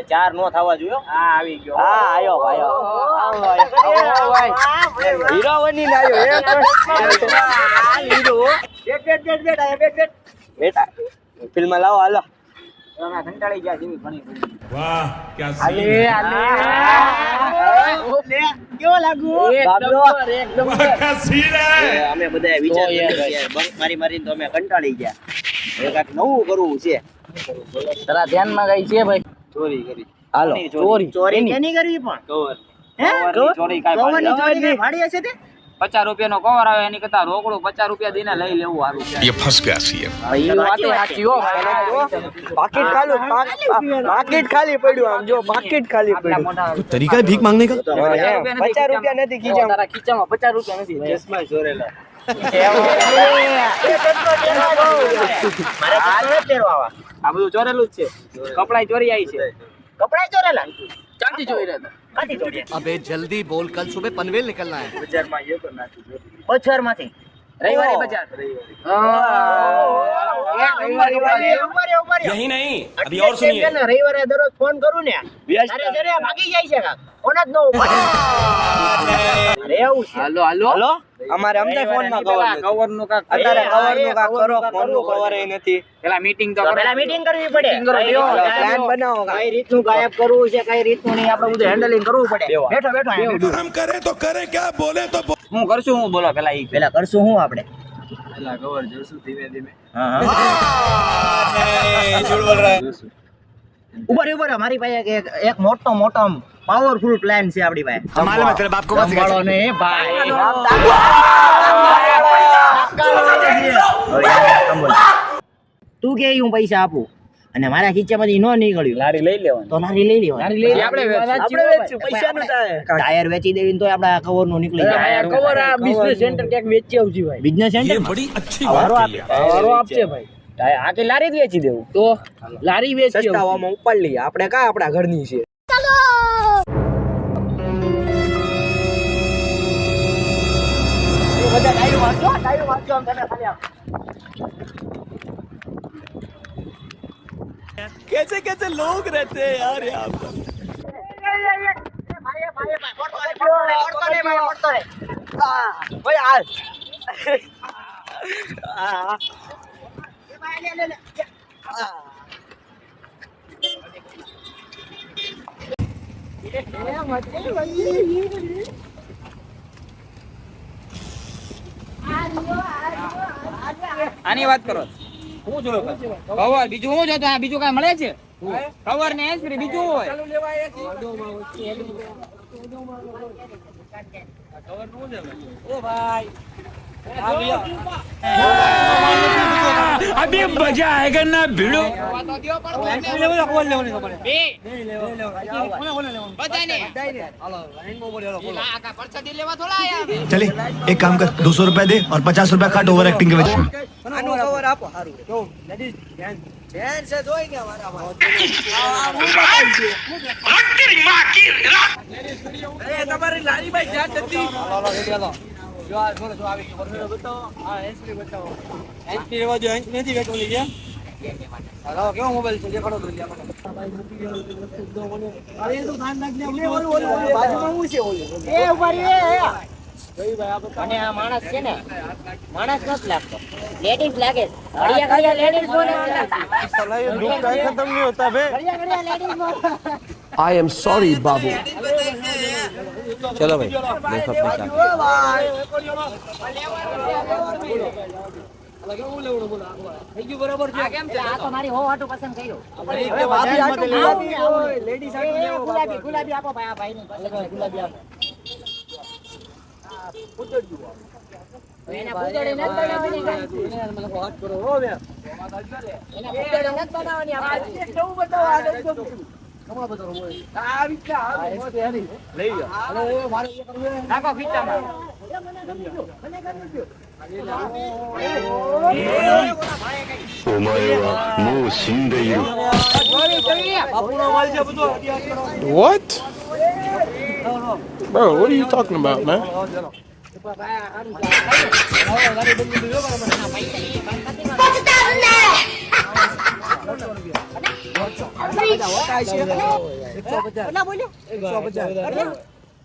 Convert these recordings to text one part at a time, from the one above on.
તે ચાર નો થવા જોયો હા. આવી ગયો. હા આયો આયો. ભાઈ હીરો બની ને આયો હીરો બેટ બેટ બેટ બેટ આયા બેટ બેટા. ફિલ્મ લાવો હાલો. કંટાળી ગયા જેવી અમે બધા વિચાર બંક મારી મારીને તો અમે કંટાળી ગયા. કાંઈક નવું કરવું છે. તારા ધ્યાનમાં ગઈ છે ભાઈ. ચોરી કરી હાલો ચોરી ચોરી કેની કરવી પણ કવર હે ચોરી કાઈ કવરની ચોરી ભાડી હશે તે પચાસ રૂપિયા નો કવર આવે એની કરતા રોકડું પચાસ રૂપિયા દઈને લઈ લેવું સારું એ ફસ ગયા છીએ પાકીટ ખાલી પાકીટ ખાલી પડ્યું આમ જો પાકીટ ખાલી પડ્યું તરીકા ભીખ માંગને કા પચાસ રૂપિયા નથી ખીચા તારા ખીચામાં પચાસ રૂપિયા નથી ચશ્મા ચોરેલા મારે પહેરવા આ બધું ચોરેલું જ છે. કપડાય ચોરી આવી છે. કપડાય ચોરેલા? ચાંદી ચોરી રહ્યા અબે જલ્દી બોલ કલ સુબહ પનવેલ નીકળના હે. બજારમાં યે તો નાખી બજારમાંથી રવિવારે બજાર. यही नहीं अभी રવિવારે દરરોજ ફોન કરું ને અરે જરે ભાગી જાય છે ફોન જ નો અરે એવું હાલો હાલો. અમારે અમને ફોનમાં કવર કવરનું કા અત્યારે કવરનું કા કરો ફોનનું કવર એ નથી. પેલા મીટિંગ તો પેલા મીટિંગ કરવી પડે. પ્લાન બનાવો કઈ. રીતનું ગાયબ કરવું છે કઈ રીતનું નહીં આપણે બધું હેન્ડલિંગ કરવું પડે. બેઠો બેઠો હમ કરે તો કરે ક્યાં બોલે તો હું કરશું હું બોલો પેલા એ પેલા કરશું હું આપણે ઉપર ઉપર મારી પાસે એક એક મોટો મોટો પાવરફુલ પ્લાન છે આપણી પાસે તમારે મતલબ બાપ કો સંભાળો ને ભાઈ તું કે હું પૈસા આપું અને મારા ખીચામાંથી ન નીકળ્યું. લારી લઈ લેવાની. તો લારી લઈ લેવાની. લઈ આપણે. આપણે વેચશું પૈસાનું થાય ટાયર વેચી દેવી ને તો આપડા કવરનું નીકળી જાય. કવર આ બિઝનેસ સેન્ટર ક્યાંક વેચી આવજી ભાઈ. બિઝનેસ સેન્ટર બડી અચ્છી વારો આપે વારો આપશે ભાઈ. આ કે લારી જ વેચી દેવું. તો લારી વેચી સસ્તાવામાં ઉપાડ લઈએ. આપણે કા આપણા ઘરની છે? બધા ડાયરો વાંચો ડાયરો વાંચો આમ તને ખાલી. कैसे कैसे लोग रहते हैं यार यहाँ पर ભાઈ, ભાઈ, ભાઈ, પડતો રે, પડતો રે, પડતો રે, ભાઈ, પડતો રે. ભાઈ હાલ એ ભાઈ, લે, લે, લે. આની વાત કરો હું જોયો કવર બીજું હું જોતો? આ બીજું કાંઈ મળે છે? કવર ને એસરી બીજું હોય. अभी मज़ा आएगा ना भिड़ो। चले एक काम कर दो सौ रूपया दे और पचास रूपया काट ओवर एक्टिंग के वजह આનું કવર આપો સારું ધ્યાન છે જોઈ ગયા મારા તમારી લારી ભાઈ જ્યાં જતી એ ઊભા રે, એ, એ. અને આ માણસ છે ને માણસ નથી લાગતો. લેડીઝ લાગે. છે. ઘડિયા ઘડિયા લેડીઝ બોલે ઘડિયા ઘડિયા લેડીઝ બોલે आई एम सॉरी बाबू ચલો ભાઈ દેખો પૈસા આ કેમ નથી બનાવવાની કાંઈ. એના પૂતળી નથી બનાવવાની આપણે. નાખો ખીચામાં What? Bro, what are you talking about, man?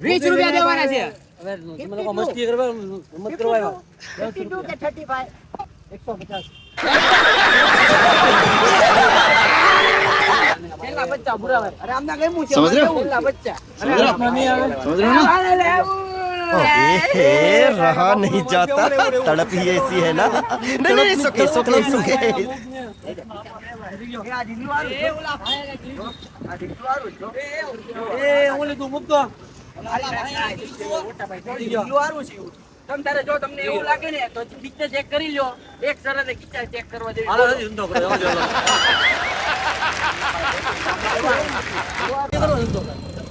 વીસ રૂપિયા દેવાના છે. મસ્તી કરવા મત કરવા 52 કે 35 છેલ્લા બચ્ચા પુરાવા. અરે આમના કેમું છે. સમજ રહ્યો? છેલ્લા બચ્ચા समझ रहे हो ए, रहा नहीं जाता तड़प ही ऐसी है ना नहीं नहीं सुके सुके सुके એ આ ઢીંગલું વાળું છે. આ ઢીંગલું વાળું છે. એ ઓલી તું મૂકતો ઢીંગલું વાળું છે એવું. તમ તારે જો તમને એવું લાગે ને તો પિક્ચર ચેક કરી લ્યો એક શરતે કિચ્ચા ચેક કરવા દેવી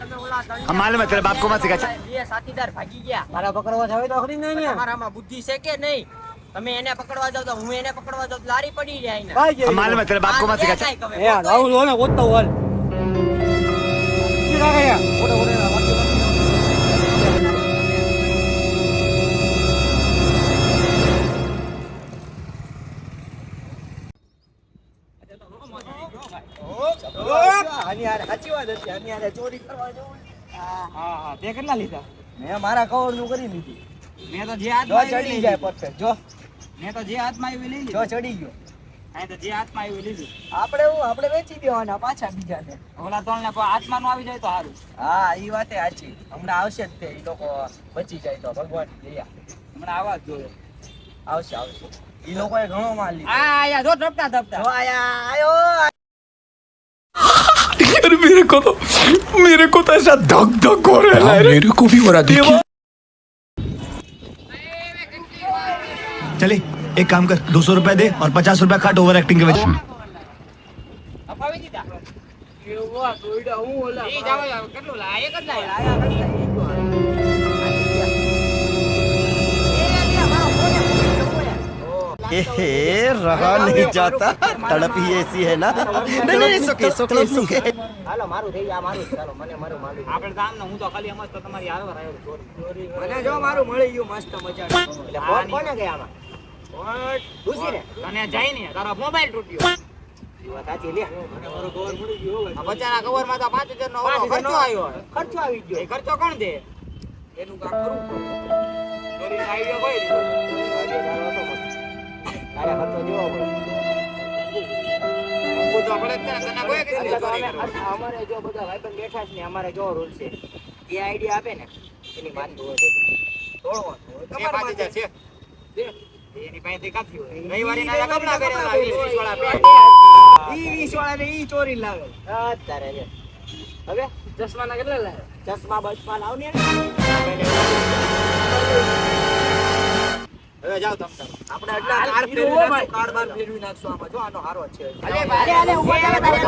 માલમ તારા બાપ કોમાં શીખા છે? બે સાથીદાર ભાગી ગયા. મારા પકડવા જાવ તો ખરી નહીં ને મારામાં બુદ્ધિ છે કે નહીં? તમે એને પકડવા જાવ તો હું એને પકડવા જાવ લારી પડી જાય ને ભાઈ માલમ તારા બાપ કોમાં શીખા છે? એ રાહુલ ઓને ઓતો ઓલ ઓડે ઓડે હારે ચોરી કરવા જવું હા. હા તે કેટલા લીધા? મેં મારા કવરનું કરી લીધી. મેં તો જે હાથમાં આવી ચડી જાય પરફેક્ટ જો. મેં તો જે હાથમાં આવી લઈ જો ચડી ગયો. અહીં તો જે હાથમાં આવી લીધું. આપણે હું? આપણે વેચી દેવાના પાછા બીજાને. ઓલા ત્રણ ને હાથમાં નું આવી જાય તો સારું. હા એ વાતે સાચી. હમણાં આવશે જ તે. એ લોકો બચી જાય તો ભગવાન દયા હમણાં આવા જ જોઈએ આવશે આવશે. એ લોકોએ ઘણો માલ લીધો. આ આયા જો ધપતા ધપતા આયા. मेरे को तो मेरे को तो ऐसा धक धक हो रहा है मेरे को भी हो रहा देखिए। चले एक काम कर दो सौ रुपया दे और पचास रुपया काट ओवर एक्टिंग के वजह ए, रहा नहीं जाता तड़प ही ऐसी है ना नहीं नहीं सुके सुके सुके હાલો મારું થઈ ગયા મારું જ. ચાલો મને મારું મારું આપણે ગામ હું તો ખાલી એમ જ તો તમારી હારો રહ્યો ચોરી મને જો મારું મળી ગયું મસ્ત મજા એટલે ફોન કોને ગયા આમાં ડૂસી ને તને જાય ને તારો મોબાઈલ તૂટ્યો સાચી લે આ બચ્ચાના કવર માં તો પાંચ હજાર નો પાંચ હજારનો ખર્ચો આવ્યો ખર્ચો આવી ગયો એ ખર્ચો કોણ દે એનું કામ કરવું ચોરી આઈડિયા કોઈ દીધો તારે ખર્ચો દેવો પડે ને. અમારે જો બધા ભાઈબંધ બેઠા છે ને અમારે જો રૂલ છે. જે આઈડિયા આપે ને એની હજાર છે. એની પાસેથી કાંથી હોય? રવિવારે ના કપડાં પહેરેલા, વીસ વીસ વાળા. પેન્ટ. ઈ વીસ વાળા ને ઈ ચોરી લાવે. અત્યારે હવે? ચશ્માના કેટલા લાવે ચશ્મા બસમાં લાવ ને હવે જાવ તમ આપણે એટલા કાર્ડ ફેરવી નાખશું. કાર્ડ બાર ફેરવી નાખશું આમાં. જો આનો હારો છે. અલે અરે અરે ઊભા થાવ, તારે